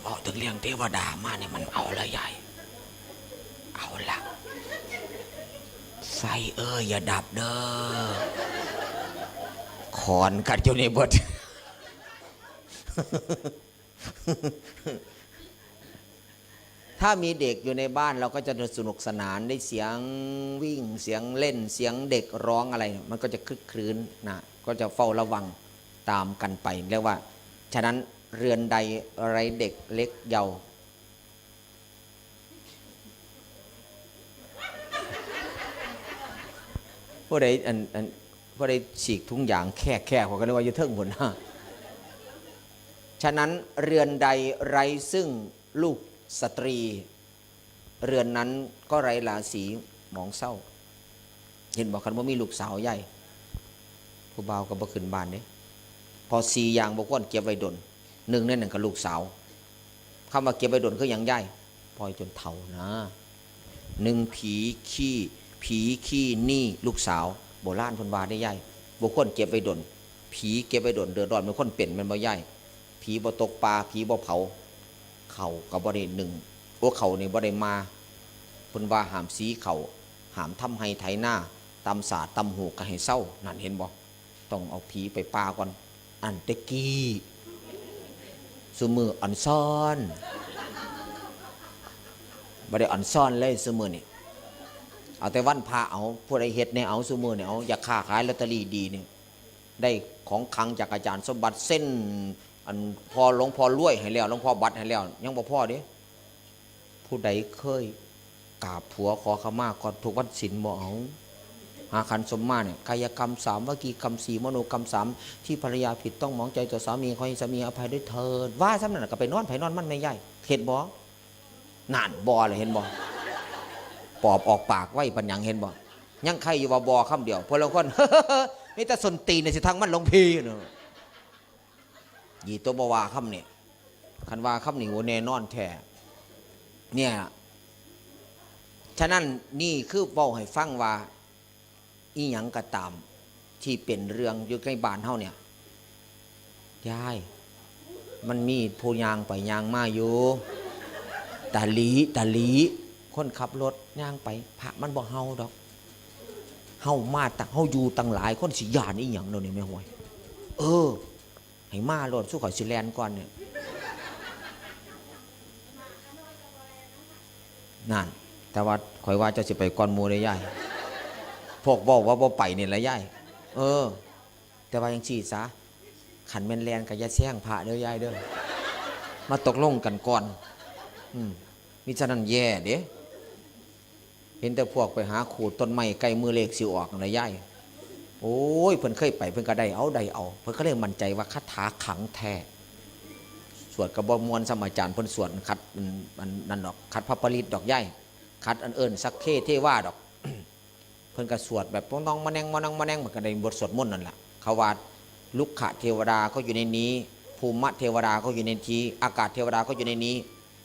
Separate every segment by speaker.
Speaker 1: าบอถึงเรื่องเทวดามาเนี่ยมันเอาละใหญ่ เอาละไฟเอ้ยอย่าดับเด้อขอนกัดอยู่ในบทถ้ามีเด็กอยู่ในบ้านเราก็จะสนุกสนานได้เสียงวิ่งเสียงเล่นเสียงเด็กร้องอะไร มันก็จะคลึกครื้นนะก็จะเฝ้าระวังตามกันไปเรียกว่า ฉะนั้น เรือนใดไรเด็กเล็กเยาว์ผู้ใดอันอันผู้ใดฉีกทุงอย่างแค่แค่เขาก็เรียว่าอยู่เทิงผลนะฉะนั้นเรือนใดไรซึ่งลูกสตรี เรือนนั้นก็ไรราศีหมองเศร้า เห็นบอกกันว่ามีลูกสาวใหญ่ ผู้บ่าวก็บ่ขึ้นบ้านเด้พอสีอย่างบ่ควรเก็บไว้ดน หนึ่งในหนึ่งกับลูกสาวคำว่าเก็บไว้ดนคืออย่างใหญ่ปล่อยจนเฒ่านะหนึ่งผีขี้ผีขี้หนี่ลูกสาว โบราณเพิ่นว่าได้ใหญ่บ่ควรเก็บไว้ดนผีเก็บไว้ดนเดือดร้อนมันคนเป็นมันบ่ใหญ่ผีบ่ตกปลาผีบ่เผา เขาก็บ่ได้หนึ่งพวกเขาในี่บ่ได้มาเพิ่นว่าหามสีเขาหามทำให้ไถหน้าตำสาตำหูก็ให้เศร้านั่นเห็นบ่ต้องเอาผีไปปาก่อน อันเตกี้ สมืออันซ่อนบ่ได้อันซ่อนเลยสมือนี่เอาแต่วันพาเอาผู้ใดเฮ็ดในเอาสมือเนี่ยเอาอยากค้าขายลอตเตอรี่ดีนี่ได้ของขลังจากอาจารย์สมบัติเส้น อันพอหลวงพ่อรวยให้แล้วหลวงพ่อบัตรให้แล้ว ยังบ่พ่อเด้ผู้ใดเคยกราบผัวขอขมาก่อนถูกวันศีลบ่เอา หาขันสมมาเนี่ยกายกรรมสามวกีกรรมสี่มโนกรรมสามที่ภรรยาผิดต้องมองใจต่อสามีขอให้สามีอภัยด้วยเถิดว่าซ้ำนั่นก็ไปนอนไผนอนมันไม่ใหญ่เห็นบ่นานบ่เลยเห็นบ่ปอบออกปากไว้ปัญญังเห็นบ่ยังใครอยู่ว่าบ่คำเดียวพวกเราคนมีแต่สนตีในสิทางมันลงพีเนาะยีตัวบวาคำเนี่ยคันว่าคำนี่โหแน่นอนแท้เนี่ยฉะนั้นนี่คือเว้าให้ฟังว่า อีหยังก็ตาม ที่เป็นเรื่องอยู่ใกล้บ้านเฮาเนี่ยยาย มันมีผู้ยางไปยางมาอยู่ตาหลีตาหลีคนขับรถย่างไปพระมันบ่เฮาดอกเฮามาตักเฮาอยู่ตั้งหลาย คนสิยานอีหยังเดี๋ยวนี้แม่ห่วย เออ ให้มาโลดสู้ข่อยสิแลนก่อนเนี่ยนั่น แต่ว่าข่อยว่าเจะสิไปก่อนหมูได้ย่าย พวกบอกว่าบ่ไปนี่แหละยายเออ แต่ว่ายังชีซะขันแมนแลนกับยาแซงพระเด้อยายเด้อมาตกลงกันก่อนอืมมิฉะนั้นแย่เด้เห็นแต่พวกไปหาขูดต้นไม้ใกลมือเลขสิออกนะยายโอ้ยเพิ่นเคยไปเพิ่นก็ได้เอาได้เอาเพิ่นก็เลยมั่นใจว่าคาถาขังแท้สวดกระบอกมวลสมัยจารย์เพิ่นสวดคัดอันอันนั่นดอกคัดพระปริตดอกใหญ่คัดอันเอิญสักเคเทว่าดอก พิ่นก็สวดแบบป้องต้องมาแนงมานังมาแนงเหมันก็ได้บทสวดมนต์นั่นแหละเขาว่าลุกขะเทวดาก็อยู่ในนี้ ภูมิเทวดาก็อยู่ในทีอากาศเทวดาก็อยู่ในนี้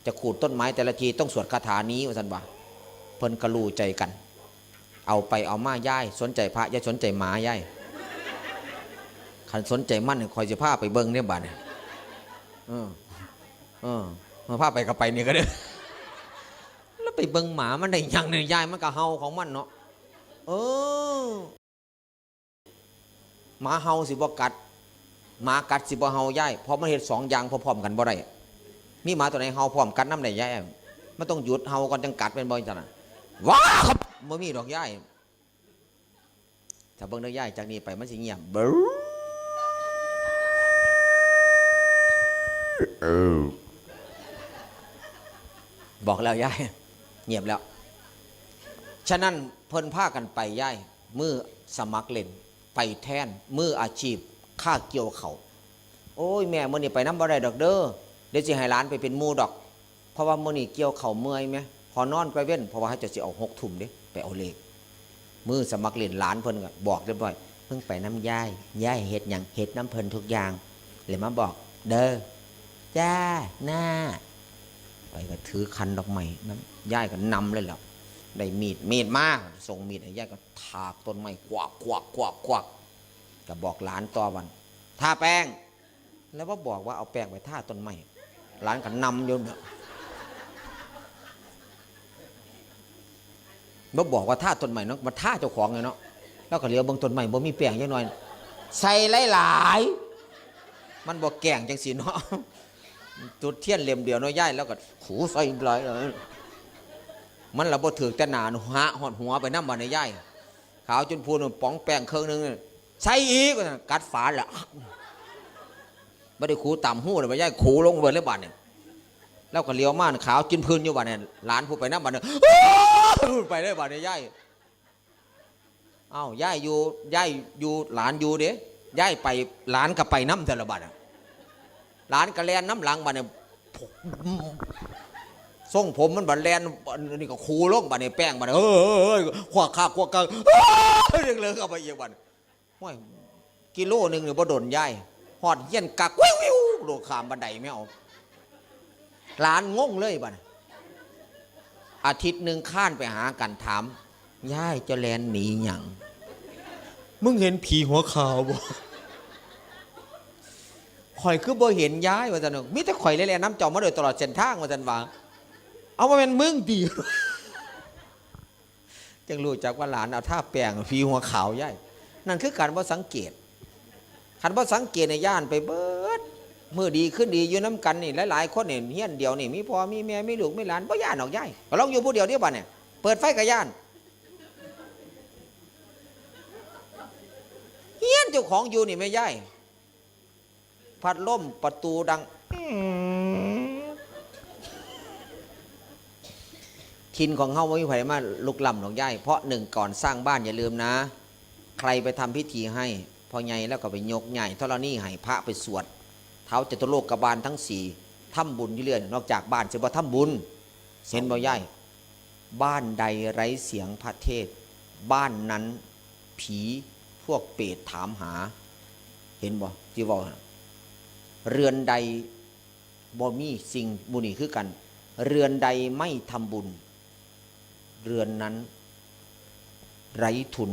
Speaker 1: จะขูดต้นไม้แต่ละทีต้องสวดคาถานี้ว่าซั่นว่าเพิ่นก็รู้ใจกัน เอาไปเอามาย่ายสนใจพระย่าสนใจหมาย่ายขันสนใจมั่นคอยจะพาไปเบิ้งเนี่ยบ้านเนี่ยเออเออมาพาไปก็ไปนี่ก็ได้อแล้วไปเบิ้งหมามันได้ยังเนี่ยย่ายมันก็เฮาของมันเนาะ เออหมาเฮาสิบ่กัดหมากัดสิบ่เฮาย่ายพราะมันเห็นสองอย่างพร้อมกันบ่ได้มีหมาตัวไหนเฮาพร้อมกัดน้ำได้ย่ายมันต้องหยุดเฮาก่อนจังกัดเป็นบ่อยจังนั้นว้าครับบ่มีดอกย่ายถ้าเบิ่งดอกย่ายจากนี้ไปมันสิเงียบเบ้อบอกแล้วย่ายเงียบแล้ว ฉะนั้นเพิ่นพากันไปย่ายมือสมัครเล่น ไปแทนมืออาชีพค่าเกี่ยวเขาโอ้ยแม่มื้อนี้ไปน้ำบ่ได้ดอกเด้อเดี๋ยวสิให้หลานไปเป็นมูดอก เพราะว่ามื้อนี้เกี่ยวเขาเมื่อยไหมพอนอนไปเว้นเพราะว่าเขาจะสิเอาหกทุ่มเด้ไปเอาเลขมือสมัครเล่นหลานเพิ่นก็บอกเรียบร้อยเพิ่งไปน้ำย่ายย่ายเฮ็ดหยังเฮ็ดน้ำเพิ่นทุกอย่างเลยมาบอก เด้อจ้าหน้าไปก็ถือคันดอกไม้น้ำย่ายก็นำเลยแหล้ว ได้มีดมีดมาส่งมีดให้ย่ายก็ถากต้นไม้กวักกวักกวักกวักก็บอกหลานต่อวันทาแป้ง แล้วว่าบอกว่าเอาแป้งไปทาต้นไม้หลานกันนำอยู่เนี่ยบ่บอกว่าท่าต้นใหม่เนาะมาท่าเจ้าของไงเนาะแล้วก็เหลียวบางต้นใหม่บ่มีแป้งจังหน่อย ใส่หลายๆมันบ่แกล้งจังสีเนาะจุดเทียนเหลี่ยมเดียวเนาะย่ายแล้วก็ขูใส่หลายเลย มันละบ่ถือแต่หนาหะหอดหัวไปน้ำมันในย่ายขาวจนพูนป๋องแป้งเครื่องหนึงเนี่ยใส่อีกกัดฝาแหละไม่ได้ขูต่ำหู้เลยไปย่ายขูลงเบิดเลยบาดเนี่ยแล้วก็เลี้ยวม่านขาวจินพื้นอยู่บาดเนี่ยหลานผู้ไปน้ำบาดเนี่ยไปได้บาดเนี่ยย่ายเอ้าย่ายอยู่ย่ายอยู่หลานอยู่เด้ย่ายไปหลานก็ไปน้ำแต่ละบาดอะหลานกระแลนน้ำหลังบัดเนี่ย ทรงผมมันบัดแลนนี่ก็คูลงบัดเนี่ยแป้งบัดเนี่ยเออเออเออขวากขาขวากกลางเรื่องเลยเข้าไปอีกบัดห้วยกิโลหนึ่งเนี่ยบ่โดนย่ายหอดเย็นกักวิววิวโดดขามบันไดไม่เอาหลานงงเลยบัดอาทิตย์หนึ่งข้านไปหากันถามย่ายจะแลนหนีหยังมึงเห็นผีหัวขาวบ่ข่อยคือบ่เห็นย้ายว่าจันมีแต่ข่อยเล่นน้ำจอมมาโดยตลอดเส้นทางว่าจันว่า เอามาเป็นมึงดีจึงรู้จักว่าหลานเอาท่าแปลงฟีหัวขาวย่ายนั่นคือการว่าสังเกตคันว่าสังเกตในย่านไปเบิดเมื่อดีขึ้นดีอยู่น้ำกันนี่หลายๆคนเนี่ยเฮี้ยนเดียวนี่มีพ่อมีแม่มีลูกมีหลานบ่ย่านออกย่ายลองอยู่ผู้เดียวเดียวบ้านเนี่ยเปิดไฟกับย่านเฮี้ยนเจ้าของอยู่นี่ไม่ย่ายพัดล่มประตูดัง ทินของเฮาไม่มีไผมาลุกล้ำหรอกย่ายเพราะหนึ่งก่อนสร้างบ้านอย่าลืมนะ ใครไปทำพิธีให้พอไงแล้วก็ไปยกใหญ่ธรณีให้พระไปสวด เท้าจตุโลกกบาลทั้งสี่ทำบุญที่เรื่อยนอกจากบ้านเสียบ่ทำบุญเห็นบ่ย่ายบ้านใดไร้เสียงพระเทศ บ้านนั้นผีพวกเปรตถามหา เห็นบ่ที่บอกน่ะเรือนใดบ่มีสิ่งบุญนี่คือกัน เรือนใดไม่ทำบุญ เรือนนั้น ไร้ทุน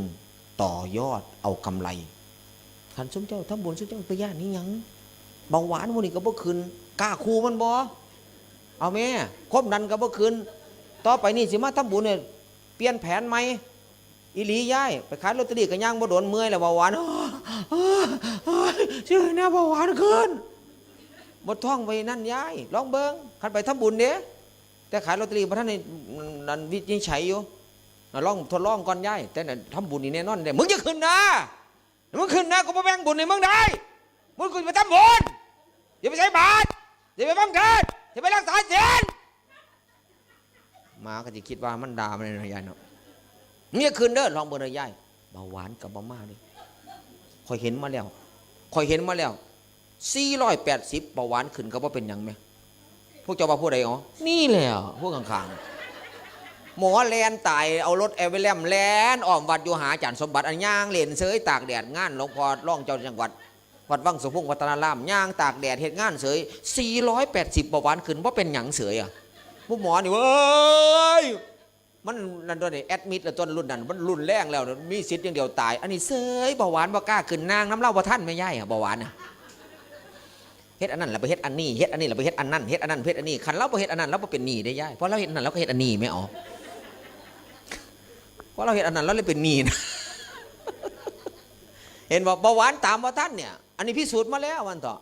Speaker 1: ต่อยอดเอากำไรขันสมเจ้าทำบุญสมเจ้าไปย่านนี้ยังเบาหวานบุนี่ก็บ่คืนกล้าคูมันบ่เอาแม่ครบนันก็บ่คืนต่อไปนี่สิมาทำบุญเนี่ยเปลี่ยนแผนไหมอีหลียายไปขายลอตเตอรี่กันย่างบ่โดนเมื่อยแล้วเบาหวานชื่อแน่เบาหวานขึ้นบดท่องไปนั่นยายลองเบิงขันไปทำบุญเด้ แต่ขายลอตเตอรี่พระท่านในนันวิจิตรชัยอยู่น่ะลองทดลองก่อนย้ายแต่น่ะทำบุญนี่แน่นอนเด้มึงจะขึ้นนะมึงขึ้นนะกูมาแบ่งบุญในมึงได้มึงกูไปทำบุญอย่าไปใช้บาตรอย่าไปบังเกิดอย่าไปรักษาศีลหมาก็จะคิดว่ามันด่ามันเลยนยายเนาะเนี่ยขึ้นเด้อลองเบิ่งเลยยายเบาหวานกับเบามาเลยคอยเห็นมาแล้วคอยเห็นมาแล้ว480เบาหวานขึ้นก็ว่าเป็นยังไหม พวกเจ้าว่าผู้ใดอ๋อนี่แหละพวกข้างๆหมอแลนตายเอารถแอเวลมแลนอ้อมวัดอยู่หาจารย์สมบัติอันย่างเลนเสยตากแดดงานหลวงพ่อร่องเจ้าจังหวัดวัดวังสุพงศ์วัฒนารามย่างตากแดดเหตุงานเสย480เบาหวานขึ้นว่าเป็นหยังเสยอะพวกหมอนี่เว้ยมันนั่นตัวนี่แอดมิดแล้วต้นรุ่นนั้นมันรุ่นแรงแล้วมีสิทธิ์อย่างเดียวตาย อันนี้เสยเบาหวานบ่กล้าขึ้นนางน้ำเล่าบ่ท่านไม่ย่ายอะเบาหวานน่ะ เฮ็ดอันนั้นแล้วไปเฮ็ดอันนี้เฮ็ดอันนี้แล้วไปเฮ็ดอันนั้นเฮ็ดอันนั้นเฮ็ดอันนี้คันเราบ่เฮ็ดอันนั้นเราบ่เป็นหนี้ได้ย่ายเพราะเราเฮ็ดอันนั้นเราก็เฮ็ดอันนี้ไม่ออกเพราะเราเฮ็ดอันนั้นเราเลยเป็นหนี้นะเห็นบอกเบาหวานตามว่าท่านเนี่ยอันนี้พิสูจน์มาแล้ววันต่อ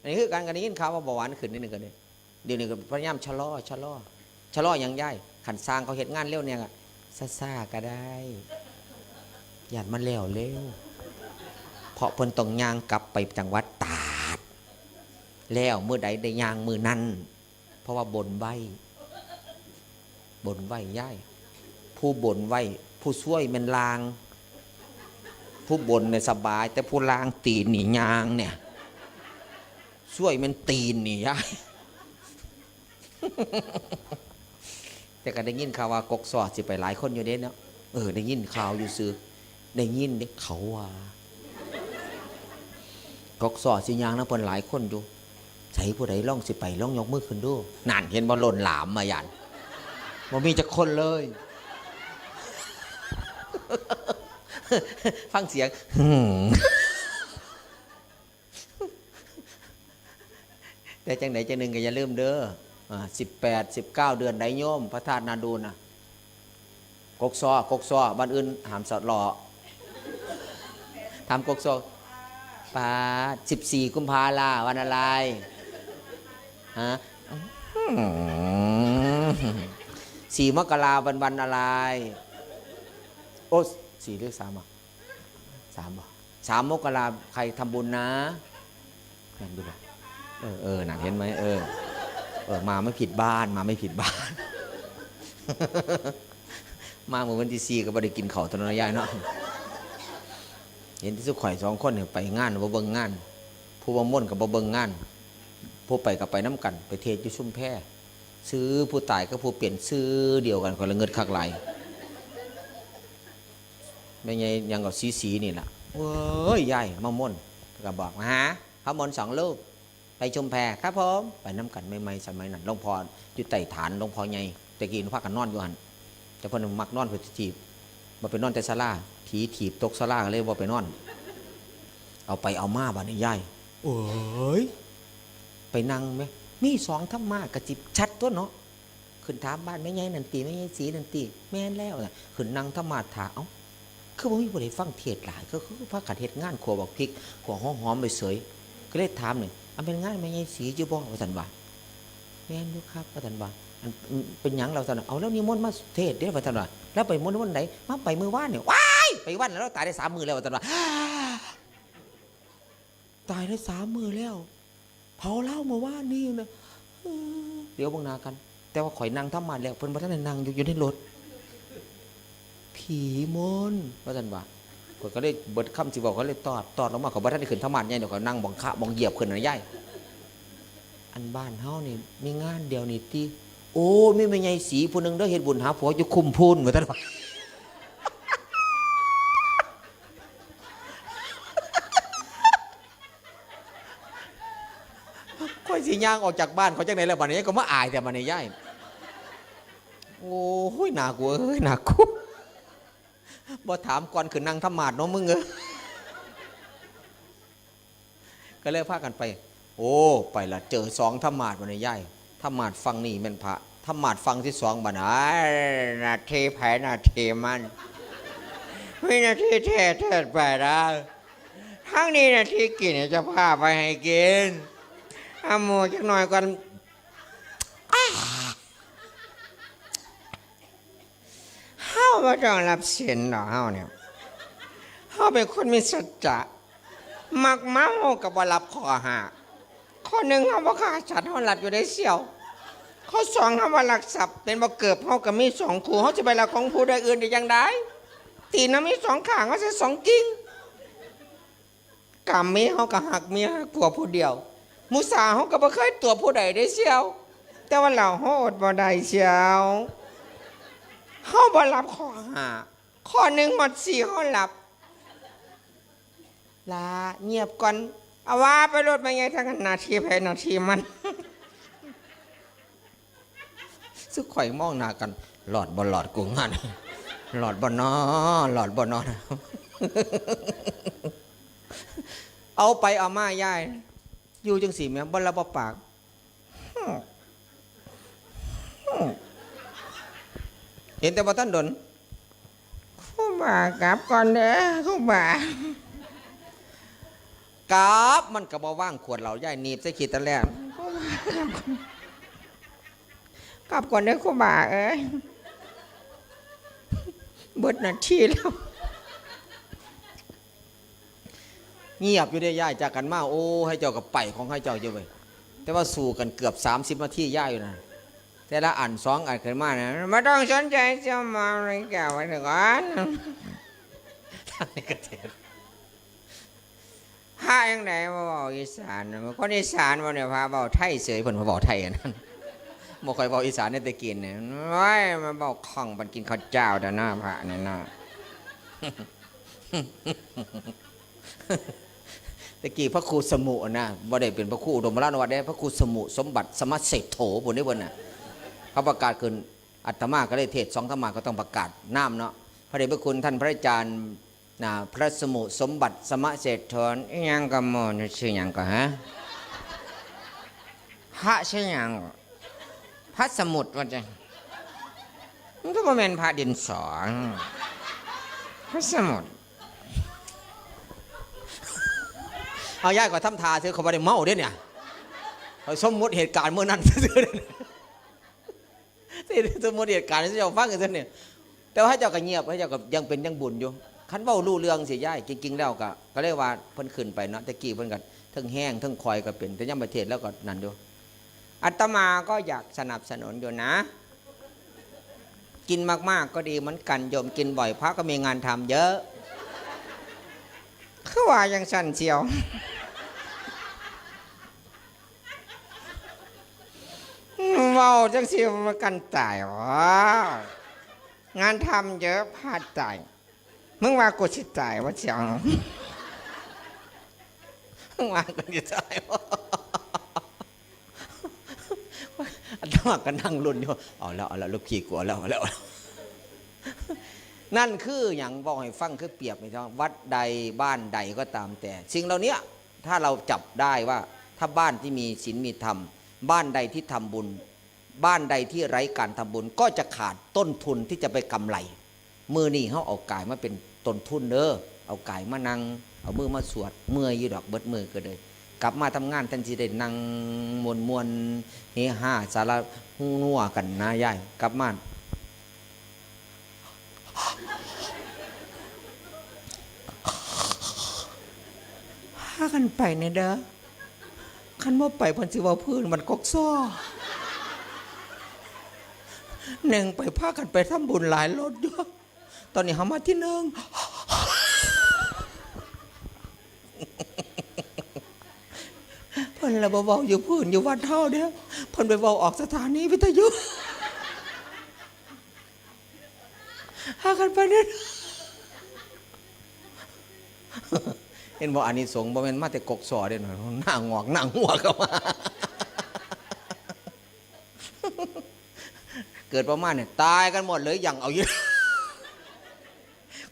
Speaker 1: อันนี้คือการกันได้ยินข่าวว่าเบาหวานขึ้นนิดนึงกันเลยเดี๋ยวนี้ก็พยายามชะลอชะลอชะลออย่างย่ายขันสร้างเขาเฮ็ดงานเร็วเนี่ยก็ซ่าก็ได้หยาดมันแล้วเร็วเพราะเพิ่นต้องย่างกลับไปจังหวัดตา แล้วเมื่อใดได้ยางมือนั้น เพราะว่าบนไว้บนไว้ย่ายผู้บนไว้ ผู้ช่วยมันลาง ผู้บนเนี่ยสบาย แต่ผู้ลางตีนนี่ยางเนี่ยช่วยมันตีนนี่ย่ายแต่ก็ได้ยินข่าวว่ากกสอดสิไปหลายคนอยู่เด้เนาะเออได้ยินข่าวอยู่ซื้อได้ยินเด็กเขาว่ากกสอดสิยางนะเพิ่นหลายคนอยู่ ใส่ผู้ใดล่องสิไปล่องยกมือขึ้นดูนั่นเห็นบ่หล่นหลามมายันบ่มีจักคนเลย ฟังเสียงแต่จังไหนจังหนึ่งก็อย่าลืมเด้อสิบแปดสิบเก้าเดือนไหนโยม พระธาตุนาดูนนะกกซอกกซอบ้านอื่นหามสอดหล่อทำกกซอปาสิบสี่กุมภาลาวันอะไร ฮะอืมสี่มกราวันวันอะไร โอ้สี่หรือสามอะสามบ่สามมกราใครทำบุญนะแม่นดูบ่เออเออน่ะเห็นไหมเออเออ มาไม่ผิดบ้าน มาไม่ผิดบ้าน มาเมื่อวันที่สี่ก็บ่ได้กินข้าวตอนนั้นยายเนาะเห็นที่สุข่อยสองคนเนี่ยไปงานบ่เบิ่งงาน ผู้บ่ม่วนกับบ่เบิ่งงาน ผู้ไปกับไปน้ำกัน ไปเทศอยู่ชุ่มแพ่ซื้อผู้ตายก็ผู้เปลี่ยนซื้อเดียวกันคนละเงินคักไหลไม่ไงยังกับสีสีนี่ล่ะเว้ยยายมาม่นก็บอกมาหาพระมนสองลูก ไปชุมแพครับผมไปน้ำกันไม่ไม่สมัยนั้นหลวงพ่ออยู่ใต้ฐานหลวงพ่อใหญ่แต่กี้หลวงพ่อกันนอนอยู่หันแต่พอเพิ่นมักนอนเพื่อจีบมาไปนอนแต่ศาลาผีถีบตกศาลาเลยว่าไปนอน เอาไปเอามาบ้านนี้ยายโอ้ย ไปนั่งไหมมีสองธรรมะกระจิบชัดตัวเนาะขึ้นถามบ้านไม่ไงนันตีไม่ไงสีนันตีแม่นแล้วนะขึ้นนั่งธรรมะถาเอ้าคือบ่ามีบ่ได้ฟังเทศหลายก็คือพระขัดเทศงานขวบอกพริกขวหอมหอมไปเสยก็เลยถามหน่อยอันเป็นงานไม่ไงสีอยู่บ่ว่าสันว่าแม่นอยู่ครับว่าสันว่าอันเป็นหยังเราสันว่าเอาแล้วนิมนต์มาเทศเด้อว่าสันว่าแล้วไปมนต์วันไหนมาไปมือว่านเนี่ยว้ายไปวันแล้วตายได้สามมือแล้วว่าสันว่าตายได้สามมือแล้ว เผาเล้ามาว่านี่นะเดี๋ยวบางนากัน แต่ว่าข่อยนั่งทำมาแล้วเพิ่นบ่ทันได้นั่งอยู่อยู่ในรถ ผีมนว่าซั่นว่าข่อยก็เลยเบิดคำสิบอกเขาเลยตอดตอดลงมาเขาบ่ทันได้ขึ้นธรรมาใหญ่เดี๋ยวเขานั่งบังคะบังเหยียบขึ้นนะยายอันบ้านเฮานี่มีงานเดียวนี่ติโอ้มีแม่ใหญ่สีผู้หนึงเด้อเฮ็ดบุญหาผัวอยู่คุมพูนว่าซั่นว่า ค่อย สิย่างออกจากบ้านเขาจังไหนแล้วบัดนี้ก็มาอายแต่บัดนี้ย่ายโอ้ยหนากลัวเอ้ยหนากลัวบ่ถามก่อนคือนั่งทำหมาดเนาะมึงเอ้ยก็เลยพากันไป โอ้ไปละเจอสองธรรมาดบัดนี้ย่ายธรรมาดฟังนี่แม่นพระธรรมาดฟังที่สองบัดนี้นาทีแผนาทีมันวินาทีเทเทศไปแล้วทั้งนี้นาทีกินจะพาไปให้กิน อาโมจักหน่อยก่อนเฮาบ่ต้องรับเสียนดอกเฮาเนี่ยเฮาเป็นคนมีสัจจะมักเมากับบ่รับข้อหาข้อหนึ่งเฮาบ่ฆ่าสัตว์เฮาหลัดอยู่ได้เสี่ยวข้อสองเฮาว่าลักทรัพย์เป็นบ่เกิบเฮาก็มีสองคู่เฮาจะไปลักของผู้ใดอื่นได้จังไดตีนน่ะมีสองข้างเฮาสิสองกิ่งกรรมมีเฮาก็หักเมียกลัวผู้เดียว มุสาเขาก็บ่เคยตัวผู้ใดได้เชียว แต่ว่าเราเขาอดบ่ได้เชียวเขาบ่รับข้อหาข้อหนึ่งหมดสี่เขารับลาเงียบก่อนเอาว่าไปรถไปไงทั้งนาทีไปนาทีมันสุกข่อยมองหน้ากัน หลอดบ่หลอดกูงานหลอดบ่นอหลอดบ่นอนเอาไปเอามาย่าย อยู่จังสีแม่บนระบปากเห็นแต่ว่ท่านดนครูบากลับก่อนเด้อครูบากลับมันก็บ่ว่างขวดเหล่าย่ายหนีบใส่ขีดตะแลนครูบากลับก่อนเด้อครูบาเอ้ยเบิดนาทีแล้ว เงียบอยู่ได้ย่ายจากกันมาโอ้ให้เจ้ากับไปของให้เจ้าอยู่ไปแต่ว่าสู้กันเกือบ 30นาทีย่ายอยู่นะแต่ละอันสองอันขึ้นมานะไม่ต้องสนใจเจ้ามาอะไรแก่ไว้ก่อนทางนี้ก็เทศพาอย่างไหนมาบอกอีสานมันคนอีสานมาเนี่ยพาบอกไทยเสยผลมาบอกไทยนนั้นบ่ค่อยบอกอีสานในตะกินเนี่ยโอ้ยมาบอกข้องมันกินข้าวเจ้าแต่หน้าพระเนี่ยนะ ตะกี้พระครูสมุนะบ่ได้เป็นพระครูอุดมราชวัดได้พระครูสมุสมบัติสมัติเศรษโถบนนี้บนน่ะเขาประกาศขึ้นอัตมาก็ได้เทศสองธรรมาก็ต้องประกาศน้ำเนาะพระเดชพระคุณท่านพระอาจารย์นะพระสมุสมบัติสมะเศรษฐนยังก็โมนชื่อยังก็ฮะ
Speaker 2: พระใช่ยังพระสมุดว่าจะมันก็บ่แม่นพระดินสอพระสมุด
Speaker 1: เอาย่ายก็ทำทาซื้อเขาได้เมาเด้เนี่ยเขาสมมติเหตุการณ์เมื่อนั้นซื้อเนี่ยสมมติเหตุการณ์ที่เจ้าฟังกันเนี่ยแต่ว่าเจ้าก็เงียบให้เจ้าก็ยังเป็นยังบุญอยู่คันเว้ารู้เรื่องเสิย่ายจริงๆแล้วก็ก็เรียกว่าเพิ่นขึ้นไปเนาะต่กี้เพิ่นก็เทั้งแห้งทั้งคอยก็เป็นแต่ยังประเทศแล้วก็นั่นอยู่
Speaker 2: อาตมาก็อยากสนับสนุนอยู่นะ กินมากๆก็ดีเหมือนกันโยมกินบ่อยพระก็มีงานทำเยอะ คือว่ายังสั่นเชียว เมาจังสิมากันตายวะงานทำเยอะพลาดตาย มึงว่ากูสิตายว่าเชียว
Speaker 1: ข้างล่าก็จะตายอันตมาก็นั่งลุ้นอยู่เอาแล้วเอาแล้วลูกพี่กลัวแล้วเอาแล้ว นั่นคืออย่างบอกให้ฟังคือเปรียบในท้องวัดใดบ้านใดก็ตามแต่ สิ่งเหล่านี้ถ้าเราจับได้ว่าถ้าบ้านที่มีศีลมีธรรม บ้านใดที่ทำบุญ บ้านใดที่ไร้การทำบุญ ก็จะขาดต้นทุนที่จะไปกำไร มือนี่เขาเอากายมาเป็นต้นทุนเด้อเอากายมานั่งเอามือมาสวดเมื่อยอยู่ดอกเบิดมือก็เลยกลับมาทำงานทันทีได้นั่งมวนมวนๆเฮฮาสารหูนัวกันนะยายกลับมาากันไปเนี่ยเด้อคันว่าไปพันสิว่าพื้นมันกกซ้อหนึ่งไปพากันไปทำบุญหลายรถเยอะตอนนี้เขามาที่หนึ่งเพิ่นละบ่เว้าอยู่พื้นอยู่วัดเฮาเด้อเพิ่นไปเว้าออกสถานีวิทยุหากันไปเด้อ เห็นบ่อานิสงส์บ่แม่นมาแต่กกสอเด้อหน้างอกหน้าหัวก็มาเกิดประมาณเนี่ยตายกันหมดเลยอย่างเอาอยู่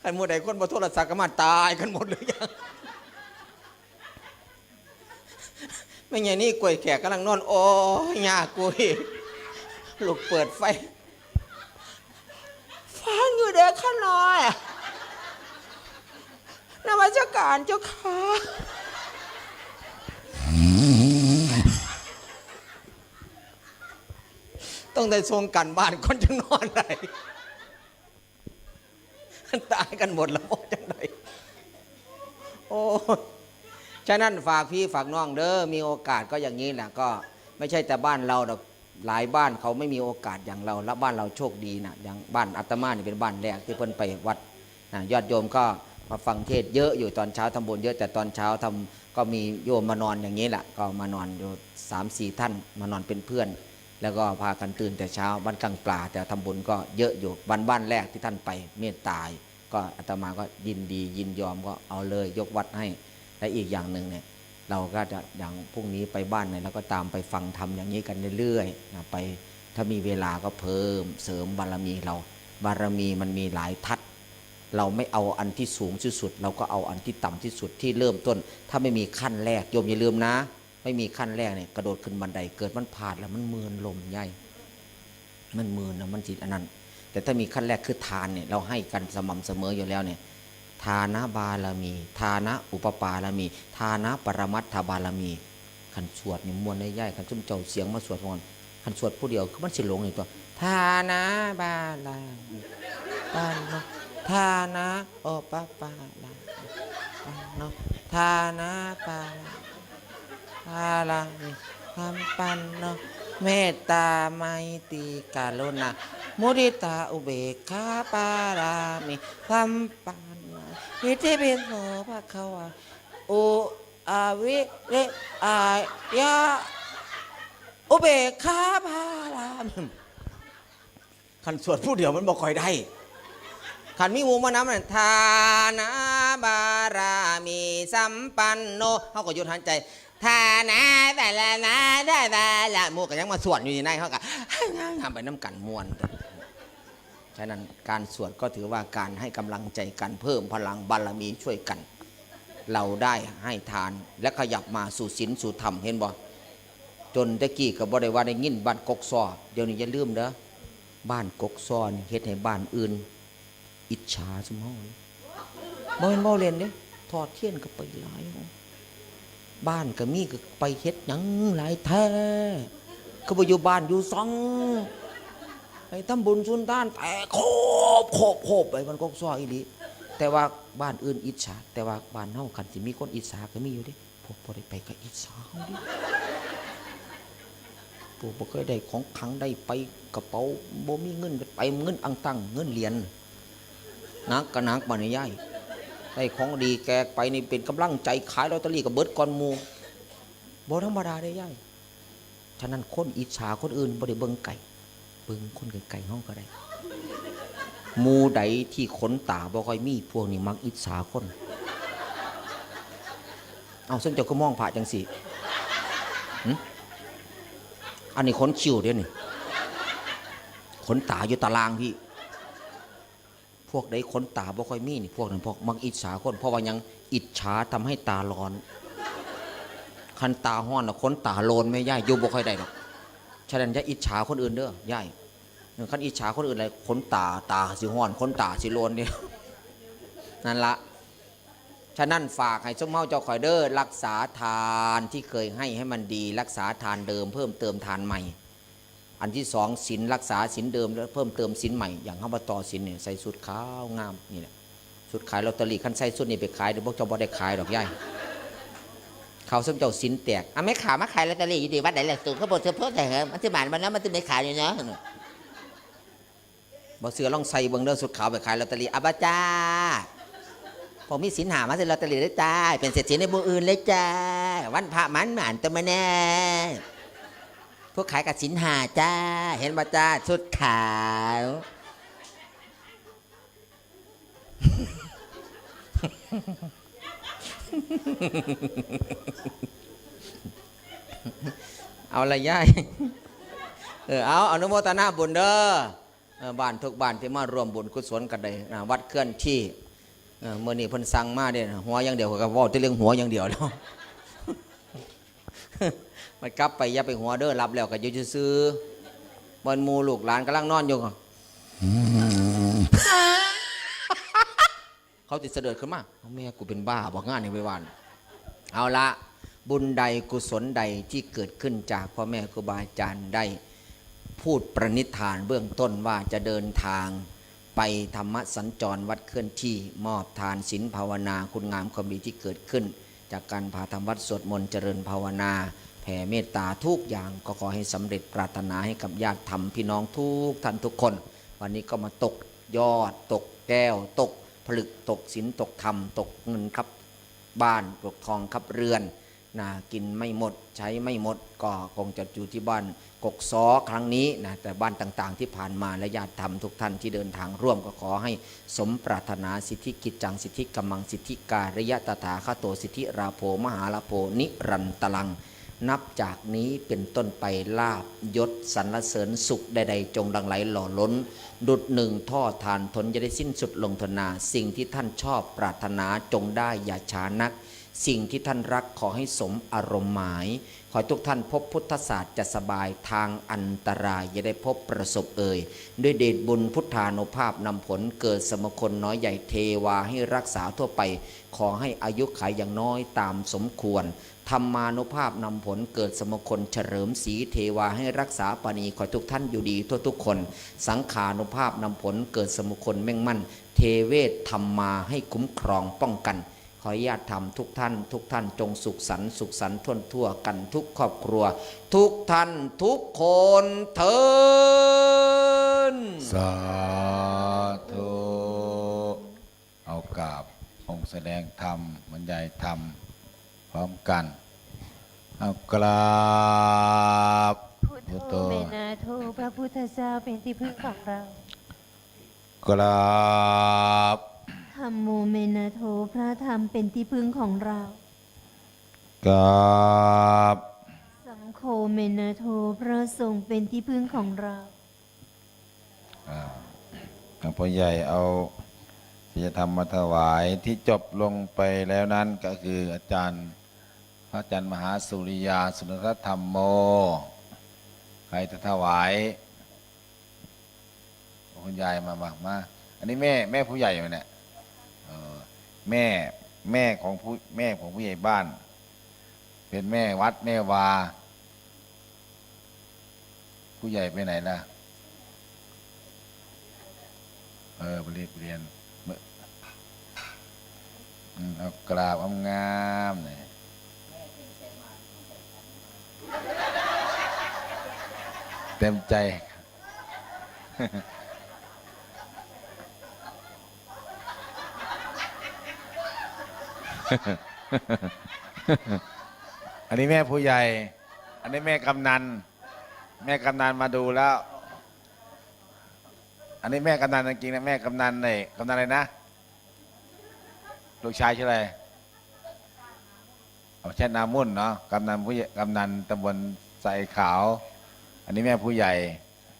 Speaker 1: ใครหมู่ใดคนบ่โทรศัพท์ก็มาตายกันหมดเลยอย่างไม่ไงนี่กล้วยแขกกำลังนอนโอ้ยากกล้วยลูกเปิดไฟ ฟังอยู่เด็กข้าน้อย นวัชการเจ้าค่ะ ต้องได้ทรงกันบ้านคนจะนอนไหนตายกันหมดแล้วจังไดโอ้ฉะนั้นฝากพี่ฝากน้องเด้อมีโอกาสก็อย่างนี้แหละก็ไม่ใช่แต่บ้านเราดอกหลายบ้านเขาไม่มีโอกาสอย่างเรา และบ้านเราโชคดีนะอย่างบ้านอาตมาเนี่เป็นบ้านแรกที่เพิ่นไปวัดนะยอดโยมก็ มาฟังเทศเยอะอยู่ตอนเช้าทำบุญเยอะแต่ตอนเช้าทำก็มีโยมมานอนอย่างนี้แหละก็มานอนอยู่สามสี่ท่านมานอนเป็นเพื่อน แล้วก็พากันตื่นแต่เช้าบ้านกลางปลาแต่ทำบุญก็เยอะอยู่บ้านบ้านแรกที่ท่านไปเมตตาก็อาตมาก็ยินดียินยอมก็เอาเลยยกวัดให้และอีกอย่างหนึ่งเนี่ยเราก็จะอย่างพรุ่งนี้ไปบ้านไหนเราก็ตามไปฟังทำอย่างนี้กันเรื่อยๆนะไปถ้ามีเวลาก็เพิ่มเสริมบารมีเรา บารมีมันมีหลายทัศ เราไม่เอาอันที่สูงที่สุด เราก็เอาอันที่ต่ำที่สุดที่เริ่มต้น ถ้าไม่มีขั้นแรกโยมอย่าลืมนะ ไม่มีขั้นแรกเนี่ยกระโดดขึ้นบันไดเกิดมันผ่านแล้วมันมืนลมใหญ่มันมืนนะมันจิตอันนั้น แต่ถ้ามีขั้นแรกคือทานเนี่ยเราให้กันสม่ำเสมออยู่แล้วเนี่ยทานะบารมี ทานะอุปปารมี ทานะปรมัตถบารมีขันสวดนี่มวนได้ย่ายขันจุ่มเจ้าเสียงมาสวดก่อนขันสวดผู้เดียวคือมันสิหลงในตัว ทานะบาลามีปานะ ทานะโอปปาลาปานะทานะปาลาปาลามีคำปันเนาะเมตตาไมตรีกรุณามุทิตาอุเบกขาปารามิคัมปันนะอิติปิโสภะคะวะอุอาวิเรอายะอุเบกขาปารามิขันสวดผู้เดียวมันบอกคอยได้ ขันมีหมูมานำนั่นทานาบารามีสัมปันโนเขาก็หยุดหันใจทานาบาลานาดาบาลาหมูก็ยังมาสวดอยู่ในนั้นเขาก็ทำไปน้ำกันมวนฉะนั้นการสวดก็ถือว่าการให้กำลังใจกันเพิ่มพลังบารมีช่วยกัน เราได้ให้ทานและขยับมาสู่ศีลสู่ธรรมเห็นบ่จนตะกี้ก็บ่ได้ว่าได้ยินบ้านกกซอเดี๋ยวนี้อย่าลืมเด้อบ้านกกซอนเฮ็ดให้บ้านอื่น อิจฉาซุมเฮาบ่แม่นบ่เล่นเด้ทอดเทียนก็ไปหลายบ้านก็มีก็ไปเฮ็ดหยังหลายแท้ก็บ่อยู่บ้านอยู่ซองไปทำบุญสุนทานแต่โคบโคบโคบไปมันกกซออีหลีแต่ว่าบ้านอื่นอิจฉาแต่ว่าบ้านเฮาคันสิมีคนอิจฉาก็มีอยู่เด้พวกบ่ได้ไปก็อิจฉาเฮาเดิพวกบ่เคยได้ของขังได้ไปกระเป๋าบ่มีเงินก็ไปเงินอังตังเงินเหรียญ นักก็นักมาในย่ายได้ของดีแกไปนี่เป็นกำลังใจขายลอตเตอรี่กับเบิร์ดกอนมูบ่ธรรมดาได้ย่ายฉะนั้นคนอิจฉาคนอื่นบ่ได้เบิ่งไก่เบิ่งคนไกลๆเฮาก็ได้มูใดที่ขนตาบ่ค่อยมีพวกนี้มักอิจฉาคน เอาซึ่งเจ้าก็มองผ่าจังสิอันนี้ขนคิวเดี๋ยวนี่ขนตาอยู่ตารางพี่ พวกใดขนตาบ่ค่อยมีนี่พวกนั้นพวกมักอิจฉาคนเพราะว่ายังอิจฉาทำให้ตาร้อนคันตาห้อนแล้นตาโลนไม่ย่ายอยู่บ่ค่อยได้หรอกฉะนั้นอย่าอิจฉาคนอื่นเด้อย่ายคันอิจฉาคนอื่นอะไรขนตาตาสิห้อนขนตาสิโลนเนี่ยนั่นละฉะนั้นฝากให้สมเมาเจ้าคอยเด้อรักษาทานที่เคยให้ให้มันดี รักษาทานเดิมเพิ่มเติมทานใหม่ อันที่สองศีลรักษาศีลเดิมแล้วเพิ่มเติมศีลใหม่ อย่างข้าพเจ้าศีลเนี่ยใส่สุดขาวงามนี่แหละสุดขายลอตเตอรี่ขั้นใส่สุดนี่ไปขายเดี๋ยวพวกเจ้าบ่ได้ขายดอกย่ายเขาส้มเจ้าศีลแตก
Speaker 3: อะไม่ขายมาขายลอตเตอรี่อยู่ดีวัดไหนแหละสูงเขาบอกเธอเพิ่มแต่เหรอมันจะหมานมันแล้วมันจะไม่ขายอยู่เนาะ
Speaker 1: บ่เสือลองใส่เบิ่งเด้อสุดขาวไปขายลอตเตอรี่อาบาจ้าผมมีศีลหามาซื้อลอตเตอรี่เลยจ้าเป็นเศรษฐีในบุอื่นเลยจ้าวันพระมันหมานตะมาแน่ พวกขายกับสินหาจ้า เห็นมาจ้าชุดขาว เอาละย่ายเออเอาอนุโมทนาบุญเด้อบ้านทุกบ้านที่มาร่วมบุญกุศลกันได้นะวัดเคลื่อนที่เมื่อนี้เพิ่นสั่งมาเด้นะหัวอย่างเดียวก็เว่าแต่เรื่องหัวอย่างเดียวแล้ว มันกลับไปอย่าไปหัวเด้อรับแล้วก็อยู่ซื่อๆบนหมูลูกหลานกำลังนอนอยู่ก็เขาติดเสด็จขึ้นมาเอาแม่กูเป็นบ้าบอกงานในไปวันเอาละบุญใดกุศลใดที่เกิดขึ้นจากพ่อแม่ครูบาอาจารย์ได้พูดประนิษฐานเบื้องต้นว่าจะเดินทางไปธรรมสัญจรวัดเคลื่อนที่มอบทานศีลภาวนา คุณงามความดีที่เกิดขึ้น จากการพาทำวัดสวดมนต์เจริญภาวนาแผ่เมตตาทุกอย่างก็ขอให้สำเร็จปรารถนาให้กับญาติธรรมพี่น้องทุกท่านทุกคน วันนี้ก็มาตกยอด ตกแก้ว ตกผลึกตกศีลตกธรรม ตกเงินครับ บ้านปกทองครับเรือนนะกินไม่หมดใช้ไม่หมดก็คงจะอยู่ที่บ้านกกซอครั้งนี้นะแต่บ้านต่างๆ ที่ผ่านมาและญาติธรรมทุกท่านที่เดินทางร่วมก็ขอให้สมปรารถนาสิทธิกิจจังสิทธิกำมังสิทธิการยะตถาคโตสิทธิราโภมหาลาโภนิรันตลัง นับจากนี้เป็นต้นไปลาบยศสรรเสริญสุขใดๆ จงดังไหลหล่อล้น ดุดหนึ่งท่อทานทนจะได้สิ้นสุดลงทนา สิ่งที่ท่านชอบปรารถนาจงได้อย่าช้านัก สิ่งที่ท่านรักขอให้สมอารมณ์หมาย ขอให้ทุกท่านพบพุทธศาสตร์จะสบายทางอันตรายอย่าได้พบประสบเอ่ย ด้วยเดชบุญพุทธานุภาพนำผลเกิดสมคลน้อยใหญ่เทวาให้รักษาทั่วไป ขอให้อายุขายอย่างน้อยตามสมควรธรรมานุภาพนำผลเกิดสมคลเฉลิมศีเทวาให้รักษาปณีขอให้ทุกท่านอยู่ดีทั่วทุกคน สังขานุภาพนำผลเกิดสมคลแม่งมั่น เทเวศธรรมมาให้คุ้มครองป้องกัน ขออนุญาตทำทุกท่าน ทุกท่านจงสุขสันต์สุขสันต์ทั่วทั่วกันทุกครอบครัว ทุกท่านทุกคนเทิน
Speaker 4: สาธุเอากราบองค์แสดงธรรมบรรยายธรรม พร้อมกัน เอากราบ
Speaker 5: พุทโธเมนาโทพระพุทธเจ้าเป็นที่พึ่งของเรา
Speaker 4: กราบ
Speaker 5: ธ รรมโมเมนาโทพระธรรมเป็นที่พึ่งของเรา
Speaker 4: กราบ
Speaker 5: สังโฆเมนาโทพระสงฆ์เป็นที่พึ่งของเรา
Speaker 4: หลวงพ่อใหญ่เอาที่จะทำมาถวายที่จบลงไปแล้วนั้นก็คืออาจารย์ พระอาจันทร์มหาสุริยาสุนทรธรรมโม ใครจะถวายคุณยายมามามา อันนี้แม่แม่ผู้ใหญ่ไหมเนี่ยเออ แม่แม่ของผู้แม่ของผู้ใหญ่บ้าน เป็นแม่วัดแม่วา ผู้ใหญ่ไปไหนล่ะ เออไปเรียนเรียนเมื่อเอากราบงามหน่อยเต็มใจ อันนี้แม่ผู้ใหญ่ อันนี้แม่กำนัน แม่กำนันมาดูแล้ว อันนี้แม่กำนันจริงๆนะแม่กำนันเลยกำนันอะไรนะ ลูกชายชื่ออะไรเอาแช่นามุ่นเนาะกำนันผู้ใหญ่กำนันตำบลใส่ขาว อันนี้แม่ผู้ใหญ่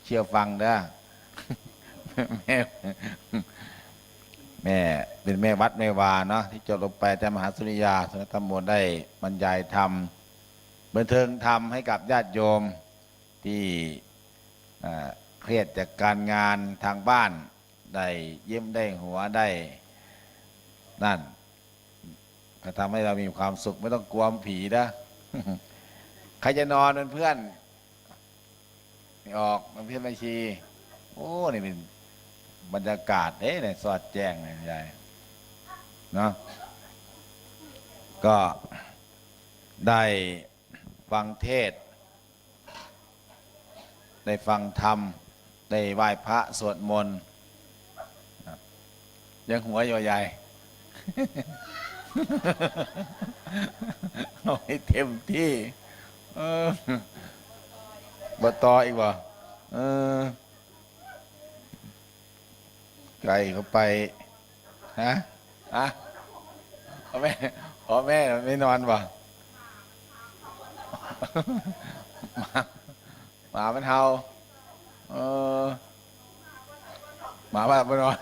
Speaker 4: เชื่อฟังเด้อแม่ แม่เป็นแม่วัดแม่วาเนาะที่จบลงไปแต่มหาสุริยาสนธรรมโมได้บรรยายธรรมบันเทิงธรรมให้กับญาติโยมที่เครียดจากการงานทางบ้าน ได้เยี่ยมได้หัวได้นั่นก็ทำให้เรามีความสุขไม่ต้องกลัวผีนะใครจะนอนเป็นเพื่อนไม่ออกเป็นเพื่อนบัญชี โอ้ นี่เป็น บรรยากาศเอ๊ะเนี่ยสอดแจ้งเลยยายเนาะก็ได้ฟังเทศ ได้ฟังธรรม ได้ไหว้พระสวดมนต์ยังหัวอยใหญ่เอาให้เต็มที่ เออบต่ออีกวะเออ ไกลเขาไปฮะอะพ่อแม่พ่อแม่ไม่นอนวะหมาหมามันเห่าเออหมาบ้าไม่นอน